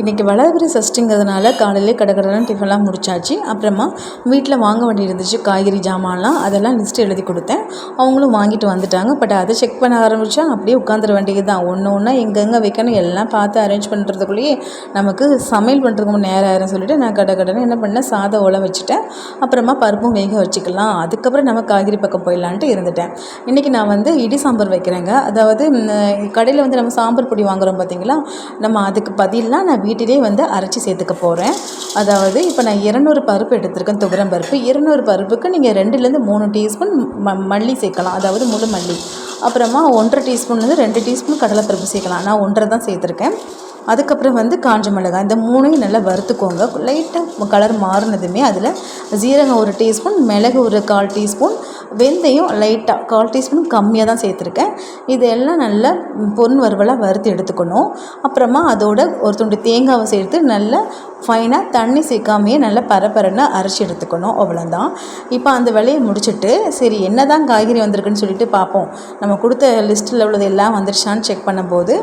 இன்றைக்கி வளர்பிறை சஷ்டிங்கிறதுனால காலையிலே கடகடன்னு டிஃபன்லாம் முடிச்சாச்சு. அப்புறமா வீட்டில் வாங்க வேண்டி இருந்துச்சு காய்கறி ஜாமான்லாம். அதெல்லாம் லிஸ்ட் எழுதி கொடுத்தேன். அவங்களும் வாங்கிட்டு வந்துட்டாங்க. பட் அதை செக் பண்ண ஆரம்பித்தா அப்படியே உட்காந்துட வேண்டியது தான் ஒன்று ஒன்றா எங்கெங்கே வைக்கணும் எல்லாம் பார்த்து அரேஞ்ச் பண்ணுறதுக்குள்ளேயே நமக்கு சமையல் பண்ணுறதுக்கு நேரம் ஆயிரும் சொல்லிவிட்டு நான் கடை என்ன பண்ணேன் சாதம் உல வச்சுட்டேன். அப்புறமா பருப்பும் வேக வச்சுக்கலாம். அதுக்கப்புறம் நம்ம காய்கறி பக்கம் போயிடலான்ட்டு இருந்துட்டேன். இன்றைக்கி நான் வந்து இடி சாம்பார் வைக்கிறேங்க. அதாவது கடையில் வந்து நம்ம சாம்பார் பொடி வாங்குகிறோம் பார்த்தீங்களா நம்ம அதுக்கு பதிலாக நான் வீட்டிலே வந்து அரைச்சி சேர்த்துக்க போகிறேன் அதாவது இப்போ நான் இரநூறு பருப்பு எடுத்திருக்கேன் துவரம் பருப்பு. இருநூறு பருப்புக்கு நீங்கள் ரெண்டுலேருந்து மூணு டீஸ்பூன் ம மல்லி சேர்க்கலாம். அதாவது முழு மல்லி. அப்புறமா ஒன்றரை டீஸ்பூன்லேருந்து ரெண்டு டீஸ்பூன் கடலைப்பருப்பு சேர்க்கலாம். நான் ஒன்றரை தான் சேர்த்துருக்கேன். அதுக்கப்புறம் வந்து காஞ்ச மிளகாய். இந்த மூணையும் நல்லா வறுத்துக்கோங்க. லைட்டாக கலர் மாறினதுமே அதில் ஜீரகம் ஒரு டீஸ்பூன் மிளகு ஒரு கால் டீஸ்பூன் வெந்தயம் லைட்டாக கால் டீஸ்பூன் கம்மியாக தான் சேர்த்துருக்கேன். இதெல்லாம் நல்லா பொன் வறுவலாக வறுத்து எடுத்துக்கணும். அப்புறமா அதோட ஒரு துண்டு தேங்காவை சேர்த்து நல்லா ஃபைனாக தண்ணி சேர்க்காமையே நல்லா பரப்பரன்னு அரைச்சி எடுத்துக்கணும். அவ்வளோதான் இப்போ அந்த வேலையை முடிச்சுட்டு சரி என்ன தான் காய்கறி வந்திருக்குன்னு சொல்லிட்டு பார்ப்போம். நம்ம கொடுத்த லிஸ்ட்டில் உள்ளது எல்லாம் வந்துருச்சான்னு செக் பண்ணும்போது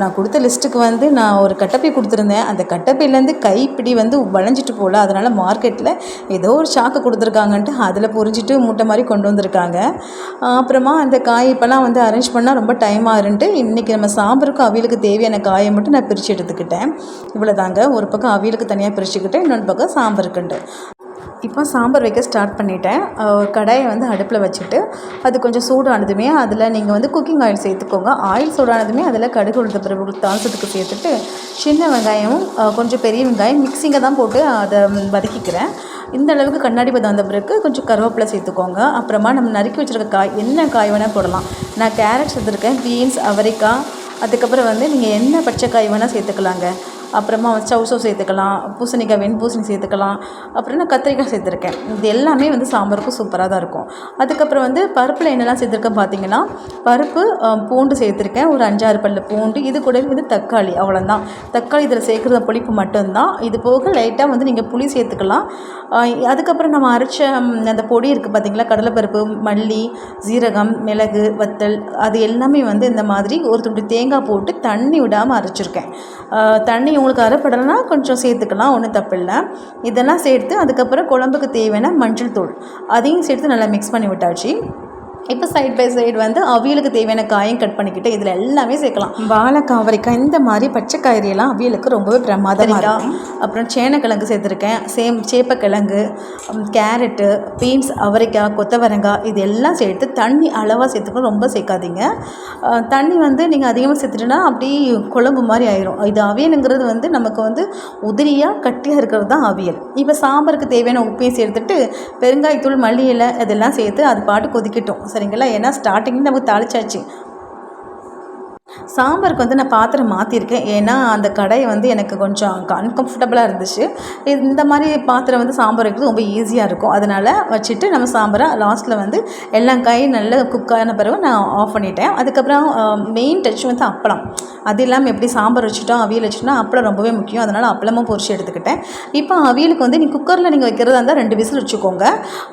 நான் கொடுத்த லிஸ்ட்டுக்கு வந்து நான் ஒரு கட்டப்பை கொடுத்துருந்தேன். அந்த கட்டப்பையிலேருந்து கைப்பிடி வந்து வளைஞ்சிட்டு போகல அதனால் மார்க்கெட்டில் ஏதோ ஒரு சாக்கு கொடுத்துருக்காங்கன்ட்டு அதில் புரிஞ்சிட்டு மூட்டை மாதிரி கொண்டு வந்திருக்காங்க. அப்புறமா அந்த காய் இப்போலாம் வந்து அரேஞ்ச் பண்ணால் ரொம்ப டைம் ஆகுன்ட்டு இன்றைக்கி நம்ம சாம்பருக்கும் அவியலுக்கு தேவையான காயை மட்டும் நான் பிரித்து எடுத்துக்கிட்டேன். இவ்வளோ தாங்க ஒரு பக்கம் அவியலுக்கு தனியாக பிரிச்சுக்கிட்டேன் இன்னொன்று பக்கம் சாம்பாருக்குண்டு இப்போ சாம்பார் வைக்க ஸ்டார்ட் பண்ணிட்டேன். கடாயை வந்து அடுப்பில் வச்சுட்டு அது கொஞ்சம் சூடானதுமே அதில் நீங்கள் வந்து குக்கிங் ஆயில் சேர்த்துக்கோங்க. ஆயில் சூடானதுமே அதில் கடுகு உளுத்த பிறகு தாளத்துக்கு சேர்த்துட்டு சின்ன வெங்காயமும் கொஞ்சம் பெரிய வெங்காயம் மிக்சிங்கை தான் போட்டு அதை வதக்கிக்கிறேன். இந்த அளவுக்கு கண்ணாடி பதம் வந்த பிறகு கொஞ்சம் கருவேப்பிலை சேர்த்துக்கோங்க. அப்புறமா நம்ம நறுக்கி வச்சுருக்க காய் என்ன காய் வேணால் போடலாம். நான் கேரட் சேர்த்துருக்கேன் பீன்ஸ் அவரைக்காய் அதுக்கப்புறம் வந்து நீங்கள் என்ன பச்சை காய் வேணால் சேர்த்துக்கலாங்க. அப்புறமா சவுசோ சேர்த்துக்கலாம் பூசணிக்காய் வெண்பூசணி சேர்த்துக்கலாம் அப்புறம் நான் கத்திரிக்காய் சேர்த்துருக்கேன். இது எல்லாமே வந்து சாம்பாருக்கும் சூப்பராக தான் இருக்கும். அதுக்கப்புறம் வந்து பருப்பில் என்னெல்லாம் சேர்த்துருக்கேன் பார்த்தீங்கன்னா பருப்பு பூண்டு சேர்த்துருக்கேன். ஒரு அஞ்சாறு பல்லு பூண்டு. இது கூட வந்து தக்காளி. அவ்வளோதான் தக்காளி இதில் சேர்க்குற புளிப்பு மட்டும்தான். இது போக லைட்டாக வந்து நீங்கள் புளி சேர்த்துக்கலாம். அதுக்கப்புறம் நம்ம அரைச்ச அந்த பொடி இருக்குது பார்த்தீங்களா கடலைப்பருப்பு மல்லி ஜீரகம் மிளகு வத்தல் அது எல்லாமே வந்து இந்த மாதிரி ஒரு துண்டு தேங்காய் போட்டு தண்ணி விடாமல் அரைச்சிருக்கேன். தண்ணி உங்களுக்கு அரைப்படலைன்னா கொஞ்சம் சேர்த்துக்கலாம். ஒன்றும் தப்பில்லை. இதெல்லாம் சேர்த்து அதுக்கப்புறம் குழம்புக்கு தேவையான மஞ்சள் தூள். அதையும் சேர்த்து நல்லா மிக்ஸ் பண்ணி விட்டாச்சு. இப்போ சைட் பை சைடு வந்து அவியலுக்கு தேவையான காயும் கட் பண்ணிக்கிட்டு இதில் எல்லாமே சேர்க்கலாம். வாழைக்காய் அவரைக்காய் இந்த மாதிரி பச்சை காய்கறியெல்லாம் அவியலுக்கு ரொம்பவே பிரமாதமாக அப்புறம் சேனக்கிழங்கு சேர்த்துருக்கேன். சேம் சேப்பக்கிழங்கு கேரட்டு பீன்ஸ் அவரைக்காய் கொத்தவரங்காய் இது எல்லாம் சேர்த்து தண்ணி அளவாக சேர்த்துக்கணும். ரொம்ப சேர்க்காதீங்க. தண்ணி வந்து நீங்கள் அதிகமாக சேர்த்துட்டுனா அப்படி குழம்பு மாதிரி ஆயிரும். இது அவியலுங்கிறது வந்து நமக்கு வந்து உதிரியாக கட்டியாக இருக்கிறது தான் அவியல். இப்போ சாம்பாருக்கு தேவையான உப்பையும் சேர்த்துட்டு பெருங்காயத்தூள் மல்லி இலை இதெல்லாம் சேர்த்து அது பாட்டு கொதிக்கட்டும். சரிங்களா ஏன்னா ஸ்டார்டிங் நமக்கு தாளிச்சாச்சு. சாம்பாருக்கு வந்து நான் பாத்திரம் மாற்றிருக்கேன் ஏன்னா அந்த கடை வந்து எனக்கு கொஞ்சம் அன்கம்ஃபர்டபுளாக இருந்துச்சு. இந்த மாதிரி பாத்திரம் வந்து சாம்பார் வைக்கிறது ரொம்ப ஈஸியாக இருக்கும். அதனால் வச்சுட்டு நம்ம சாம்பாரை லாஸ்ட்டில் வந்து எல்லா காயும் நல்லா குக்கான பிறகு நான் ஆஃப் பண்ணிட்டேன். அதுக்கப்புறம் மெயின் டச் வந்து அப்பளம். அது இல்லாமல் எப்படி சாம்பார் வச்சுட்டோம் அவியல் வச்சுட்டோம் அப்பளம் ரொம்பவே முக்கியம். அதனால் அப்பளமும் பொரிச்சு எடுத்துக்கிட்டேன். இப்போ அவியலுக்கு வந்து நீ குக்கரில் நீங்கள் வைக்கிறதா இருந்தால் ரெண்டு விசில் வச்சுக்கோங்க.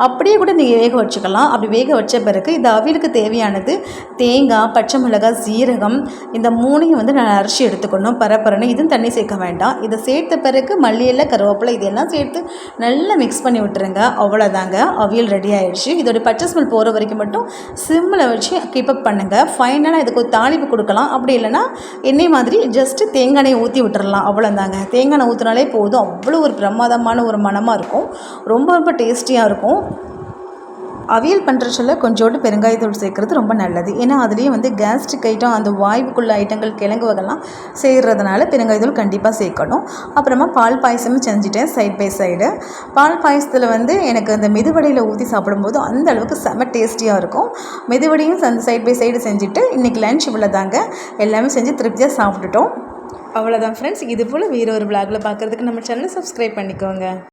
அப்படியே கூட நீங்கள் வேக வச்சுக்கலாம். அப்படி வேக வச்ச பிறகு இந்த அவியலுக்கு தேவையானது தேங்காய் பச்சை மிளகாய் சீரகம் இந்த மூணையும் வந்து நான் அரைச்சி எடுத்துக்கணும் பரப்பரன்னு இதுவும் தண்ணி சேர்க்க வேண்டாம். இதை சேர்த்த பிறகு மல்லியில் கருவேப்பிலை இதெல்லாம் சேர்த்து நல்லா மிக்ஸ் பண்ணி விட்டுருங்க. அவ்வளோதாங்க அவியல் ரெடி ஆகிடுச்சு இதோடய பச்சை ஸ்மெல் போகிற வரைக்கும் மட்டும் சிம்மில் வச்சு கீப்பப் பண்ணுங்கள் ஃபைனலாக இதுக்கு ஒரு தாளிப்பு கொடுக்கலாம். அப்படி இல்லைன்னா எண்ணெய் மாதிரி ஜஸ்ட்டு தேங்காய் ஊற்றி விட்டுறலாம். அவ்வளோதாங்க தேங்காய் ஊற்றினாலே போதும். அவ்வளோ ஒரு பிரமாதமான ஒரு மனமாக இருக்கும். ரொம்ப ரொம்ப டேஸ்டியாக இருக்கும். அவியல் பண்ணுற சொல்ல கொஞ்சோண்டு பெருங்காயத்தூள் சேர்க்குறது ரொம்ப நல்லது. ஏன்னா அதுலேயும் வந்து கேஸ்ட்ரிக் ஐட்டம் அந்த வாய்வுக்குள்ள ஐட்டங்கள் கிழங்கு வகைலாம் செய்கிறதுனால பெருங்காயத்தூள் கண்டிப்பாக சேர்க்கணும். அப்புறமா பால் பாயசமும் செஞ்சுட்டேன் சைட் பை சைடு பால் பாயசத்தில் வந்து எனக்கு அந்த மெதுவடையில் ஊற்றி சாப்பிடும்போது அந்த அளவுக்கு செம்ம டேஸ்டியாக இருக்கும். மெதுவடையும் அந்த சைட் பை சைடு செஞ்சுட்டு இன்றைக்கி லன்ச் இவ்வளோ தாங்க எல்லாமே செஞ்சு திருப்தியாக சாப்பிட்டுட்டோம். அவ்வளோதான் ஃப்ரெண்ட்ஸ் இது போல் வேறு ஒரு விளாகில் பார்க்குறதுக்கு நம்ம சேனலை சப்ஸ்கிரைப் பண்ணிக்கோங்க.